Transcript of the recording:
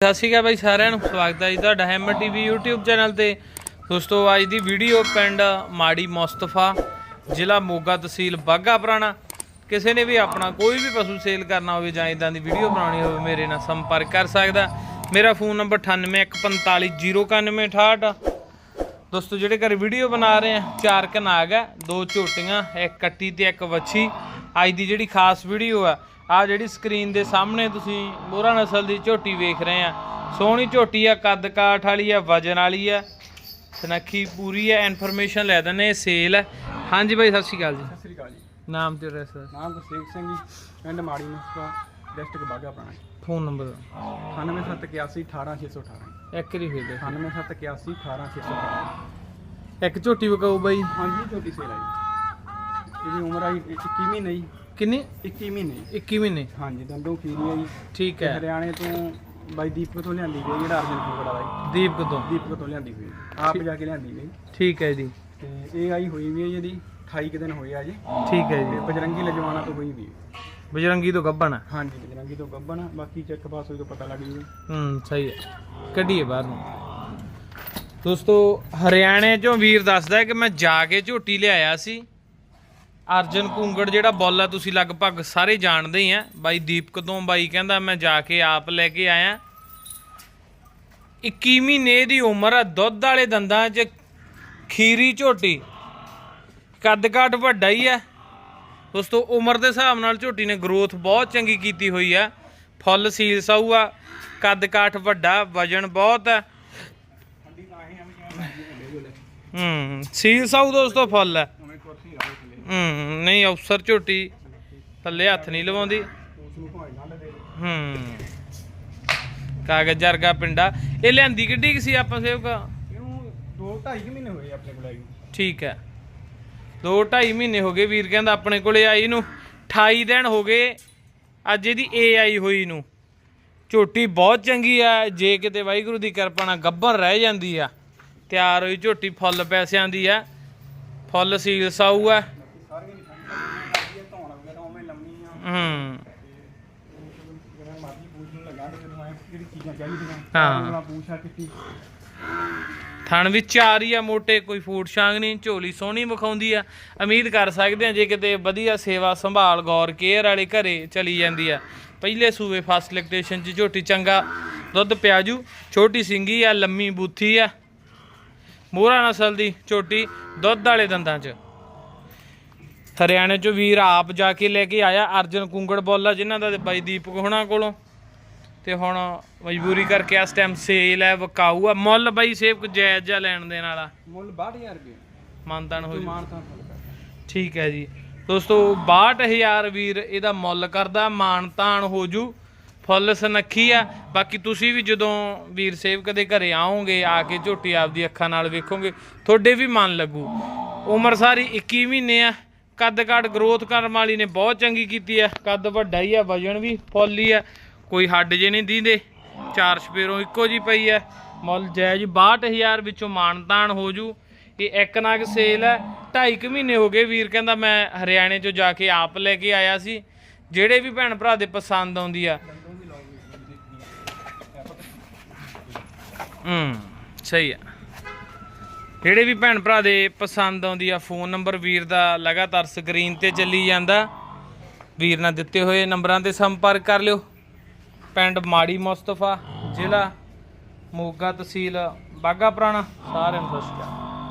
ਸਤਿ ਸ਼੍ਰੀ ਅਕਾਲ ਬਾਈ ਸਾਰਿਆਂ ਨੂੰ, ਸਵਾਗਤ ਹੈ ਜੀ ਤੁਹਾਡਾ ਹੈਮਰ ਟੀਵੀ YouTube ਚੈਨਲ ਤੇ। ਦੋਸਤੋ, ਅੱਜ ਦੀ ਵੀਡੀਓ ਪਿੰਡ ਮਾੜੀ ਮੁਸਤਫਾ, ਜ਼ਿਲ੍ਹਾ ਮੋਗਾ ਤਹਿਸੀਲ ਬਾਗਾ ਪੁਰਾਣਾ। ਕਿਸੇ ਨੇ ਵੀ ਆਪਣਾ ਕੋਈ ਵੀ ਪਸ਼ੂ ਸੇਲ ਕਰਨਾ ਹੋਵੇ ਜਾਂ ਇਦਾਂ ਦੀ ਵੀਡੀਓ ਬਣਾਉਣੀ ਹੋਵੇ, ਮੇਰੇ ਨਾਲ ਸੰਪਰਕ ਕਰ ਸਕਦਾ। ਮੇਰਾ ਫੋਨ ਨੰਬਰ 9814509168 ਦੋਸਤੋ, ਜਿਹੜੇ ਘਰ ਵੀਡੀਓ ਬਣਾ ਰਹੇ ਆ, ਚਾਰ ਕਨਾਗ ਹੈ ਦੋ ਝੋਟੀਆਂ, ਇੱਕ ਕੱਟੀ ਤੇ ਇੱਕ ਵੱਛੀ। ਅੱਜ ਦੀ ਜਿਹੜੀ ਖਾਸ ਵੀਡੀਓ ਆ ਆ ਜਿਹੜੀ ਸਕਰੀਨ ਦੇ ਸਾਹਮਣੇ ਤੁਸੀਂ ਮੋਹਰਾ ਨਸਲ ਦੀ ਝੋਟੀ ਵੇਖ ਰਹੇ ਆ। ਸੋਹਣੀ ਝੋਟੀ ਆ ਕੱਦ ਕਾਠ ਵਾਲੀ ਆ ਵਜਨ ਵਾਲੀ ਆ। ਸਨੱਖੀ ਪੂਰੀ ਆ ਇਨਫੋਰਮੇਸ਼ਨ ਲੈ ਦਿੰਨੇ ਸੇਲ ਹੈ ਹਾਂਜੀ ਬਾਈ ਸਤਿ ਸ਼੍ਰੀ ਅਕਾਲ ਜੀ। ਸਤਿ ਸ੍ਰੀ ਅਕਾਲ ਜੀ। ਨਾਮ ਤੇ ਐਡਰੈਸ ਨਾਮ ਗੁਰਸੇਵ ਸਿੰਘ ਜੀ ਪਿੰਡ ਮਾੜੀ ਮੁਸਕਾ ਡਿਸਟ੍ਰਿਕਟ ਬਾਗਾ ਪੁਰਾਣਾ ਫੋਨ ਨੰਬਰ 9781 18618 ਇੱਕ ਹੀ ਫੇਰ 9781 18618 ਇੱਕ ਝੋਟੀ ਵਿਕਾਊ ਬਾਈ? ਹਾਂਜੀ ਛੋਟੀ ਸੇਲ ਹੈ ਜੀ। ਇਹਦੀ ਉਮਰ ਆਈ 21 ਮਹੀਨੇ ਜੀ ਕਿੰਨੀ? 21 ਮਹੀਨੇ। 21 ਮਹੀਨੇ। ਹਾਂਜੀ ਦੰਦੋਂ ਖੀਰੀ ਹੈ ਜੀ। ਠੀਕ ਹੈ। ਹਰਿਆਣੇ ਤੋਂ ਬਾਈ ਦੀਪਕ ਤੋਂ ਲਿਆਂਦੀ ਗਈ ਜਿਹੜਾ ਅਰਜਨ ਫੂਕੜਾ ਦਾ ਜੀ। ਦੀਪਕ ਤੋਂ? ਦੀਪਕ ਤੋਂ ਲਿਆਂਦੀ ਹੋਈ ਆਪ ਜਾ ਕੇ ਲਿਆਂਦੀ ਗਈ ਠੀਕ ਹੈ ਜੀ। ਤੇ ਇਹ ਆਈ ਹੋਈ ਵੀ ਹੈ ਜੀ ਇਹਦੀ 28 ਕੁ ਦਿਨ ਹੋਏ ਆ ਜੀ। ਠੀਕ ਹੈ ਜੀ। ਬਜਰੰਗੀ ਲਜਵਾਣਾ ਤੋਂ ਹੋਈ ਵੀ। ਬਜਰੰਗੀ ਤੋਂ ਗੱਬਣ ਹਾਂਜੀ ਬਜਰੰਗੀ ਤੋਂ ਗੱਬਨ ਆ, ਬਾਕੀ ਚੈੱਕ ਪਾਸ ਹੋਈ ਤੋਂ ਪਤਾ ਲੱਗ ਜੂ ਹੂੰ ਸਹੀ ਹੈ। ਕੱਢੀਏ ਬਾਹਰ ਨੂੰ। ਦੋਸਤੋ ਹਰਿਆਣੇ ਚੋਂ ਵੀਰ ਦੱਸਦਾ ਕਿ ਮੈਂ ਜਾ ਕੇ ਝੋਟੀ ਲਿਆਇਆ ਸੀ। ਅਰਜਨ ਕੁੰਗੜ ਜਿਹੜਾ ਬੋਲ ਆ, ਤੁਸੀਂ ਲਗਭਗ ਸਾਰੇ ਜਾਣਦੇ ਹੀ ਆ। ਬਾਈ ਦੀਪਕ ਤੋਂ ਬਾਈ ਕਹਿੰਦਾ, ਮੈਂ ਜਾ ਕੇ ਆਪ ਲੈ ਕੇ ਆਇਆ। 21 ਮਹੀਨੇ ਦੀ ਉਮਰ ਆ, ਦੁੱਧ ਵਾਲੇ ਦੰਦਾਂ 'ਚ ਖੀਰੀ ਝੋਟੀ। ਕੱਦ ਕਾਠ ਵੱਡਾ ਹੀ ਆ। ਦੋਸਤੋ ਉਮਰ ਦੇ ਹਿਸਾਬ ਨਾਲ ਝੋਟੀ ਨੇ ਗਰੋਥ ਬਹੁਤ ਚੰਗੀ ਕੀਤੀ ਹੋਈ ਆ। ਫੁੱਲ ਸੀਲ ਸਾਊ ਆ, ਕੱਦ ਕਾਠ ਵੱਡਾ, ਵਜਨ ਬਹੁਤ ਹੈ ਹੂੰ, ਸੀਲ ਸਾਊ ਦੋਸਤੋ, ਫੁੱਲ ਹੈ ਉਵੇਂ ਕੁਰਸੀ ਲਾਓ ਥੱਲੇ ਹੂੰ, ਨਹੀਂ ਅਫਸਰ ਝੋਟੀ ਥੱਲੇ ਹੱਥ ਨਹੀਂ ਲਵਾਉਂਦੀ। ਉਸ ਹੂੰ, ਕਾਗਜ਼ ਜਰਗਾ ਪਿੰਡਾ। ਇਹ ਲਿਆਂਦੀ ਕਿੱਡੀ ਕੁ ਸੀ ਆਪਾਂ ਸੇਵਕ? ਇਹਨੂੰ 2 2.5 ਮਹੀਨੇ ਹੋਏ ਆਪਣੇ ਕੋਲ ਆਈ ਠੀਕ ਹੈ। 2 2.5 ਮਹੀਨੇ ਹੋ ਗਏ ਵੀਰ ਕਹਿੰਦਾ ਆਪਣੇ ਕੋਲੇ ਆਈ ਨੂੰ। 28 ਦਿਨ ਹੋ ਗਏ, ਅੱਜ ਇਹਦੀ ਏ ਆਈ ਹੋਈ ਨੂੰ। ਝੋਟੀ ਬਹੁਤ ਚੰਗੀ ਆ, ਜੇ ਕਿਤੇ ਵਾਹਿਗੁਰੂ ਦੀ ਕਿਰਪਾ ਨਾਲ ਗੱਭਰ ਰਹਿ ਜਾਂਦੀ ਆ। ਤਿਆਰ ਹੋਈ ਝੋਟੀ, ਫੁੱਲ ਪੈਸਿਆਂ ਦੀ ਆ। ਫੁੱਲ ਸੀਲ ਸਾਊ ਆ ਚਾਹੀਦੀਆਂ ਹਾਂ। ਥਣ ਵੀ ਚਾਰ ਹੀ ਆ, ਮੋਟੇ ਕੋਈ ਫੂਡ ਛਾਂਗ ਨਹੀਂ, ਝੋਲੀ ਸੋਹਣੀ ਵਿਖਾਉਂਦੀ ਆ। ਉਮੀਦ ਕਰ ਸਕਦੇ ਆ ਜੇ ਕਿਤੇ ਵਧੀਆ ਸੇਵਾ ਸੰਭਾਲ, ਗੌਰ, ਕੇਅਰ ਵਾਲੇ ਘਰੇ ਚਲੀ ਜਾਂਦੀ ਆ। ਪਹਿਲੇ ਸੂਵੇ ਫਸਟ ਲੈਕਟੇਸ਼ਨ ਚ ਝੋਟੀ ਚੰਗਾ ਦੁੱਧ ਪਿਆਜੂ, ਛੋਟੀ ਸਿੰਗੀ ਆ, ਲੰਮੀ ਬੂਥੀ ਆ। ਮੋਹਰਾ ਨਸਲ ਦੀ ਝੋਟੀ ਦੁੱਧ ਵਾਲੇ ਦੰਦਾਂ ਚ। ਹਰਿਆਣੇ ਚੋਂ ਵੀਰ ਆਪ ਜਾ ਕੇ ਲੈ ਕੇ ਆਇਆ ਅਰਜਨ ਕੁੰਗੜ ਬੋਲਾ ਜਿਨ੍ਹਾਂ ਦਾ ਤੇ ਬਾਈ ਦੀਪਕ ਹੋਣਾ ਕੋਲੋਂ। ਤੇ ਹੁਣ ਮਜਬੂਰੀ ਕਰਕੇ ਇਸ ਟਾਈਮ ਸੇਲ ਹੈ ਵਕਾਊ ਆ। ਮੁੱਲ ਬਾਈ ਸੇਵਕ ਜਾਇਜ਼ ਜਿਹਾ ਲੈਣ ਦੇਣ ਵਾਲਾ। ਮੁੱਲ 62000 ਰੁਪਏ। ਮਾਨਤਾਨ ਹੋ ਜੂ ਠੀਕ ਹੈ ਜੀ। ਦੋਸਤੋ 62000 ਵੀਰ ਇਹਦਾ ਮੁੱਲ ਕਰਦਾ ਮਾਨਤਾਨ ਹੋ ਜੂ। ਫੁੱਲ ਸਨੱਖੀ ਆ। ਬਾਕੀ ਤੁਸੀਂ ਵੀ ਜਦੋਂ ਵੀਰ ਸੇਵਕ ਦੇ ਘਰੇ ਆਓਗੇ ਆ ਕੇ ਝੋਟੀ ਆਪਦੀ ਅੱਖਾਂ ਨਾਲ ਵੇਖੋਗੇ ਤੁਹਾਡੇ ਵੀ ਮਨ ਲੱਗੂ। ਉਮਰ ਸਾਰੀ 21 ਮਹੀਨੇ ਆ। ਕੱਦ ਕਾਠ ਗਰੋਥ ਕਰਨ ਵਾਲੀ ਨੇ ਬਹੁਤ ਚੰਗੀ ਕੀਤੀ ਆ ਕੱਦ ਵੱਡਾ ਹੀ ਆ ਵਜਨ ਵੀ ਫੁੱਲ ਹੀ ਆ ਕੋਈ ਹੱਡ ਜੇ ਨਹੀਂ ਦੀਂਦੇ, ਚਾਰ ਸਪੇਰੋਂ ਇੱਕੋ ਜੀ ਪਈ ਆ ਮੁੱਲ ਜਾਇਜ਼ 62000 ਵਿੱਚੋਂ ਮਾਨਤਾਨ ਹੋ ਜੂ। ਇਹ ਇੱਕ ਨਗ ਸੇਲ ਹੈ। ਢਾਈ ਕੁ ਮਹੀਨੇ ਹੋ ਗਏ ਵੀਰ ਕਹਿੰਦਾ ਮੈਂ ਹਰਿਆਣੇ ਚੋਂ ਜਾ ਕੇ ਆਪ ਲੈ ਕੇ ਆਇਆ ਸੀ। ਜਿਹੜੇ ਵੀ ਭੈਣ ਭਰਾ ਦੇ ਪਸੰਦ ਆਉਂਦੀ ਆ। ਹੂੰ, ਸਹੀ ਆ। ਜਿਹੜੇ ਵੀ ਭੈਣ ਭਰਾ ਦੇ ਪਸੰਦ ਆਉਂਦੀ ਆ, ਫੋਨ ਨੰਬਰ ਵੀਰ ਦਾ ਲਗਾਤਾਰ ਸਕਰੀਨ ਤੇ ਚੱਲੀ ਜਾਂਦਾ। ਵੀਰ ਨਾਲ ਦਿੱਤੇ ਹੋਏ ਨੰਬਰਾਂ ਤੇ ਸੰਪਰਕ ਕਰ ਲਿਓ। ਪਿੰਡ ਮਾੜੀ ਮੁਸਤਫਾ, ਜ਼ਿਲ੍ਹਾ ਮੋਗਾ ਤਹਿਸੀਲ ਬਾਗਾ ਪੁਰਾਣਾ, ਸਾਰਿਆਂ ਨੂੰ ਸਤਿ ਸ਼੍ਰੀ ਅਕਾਲ।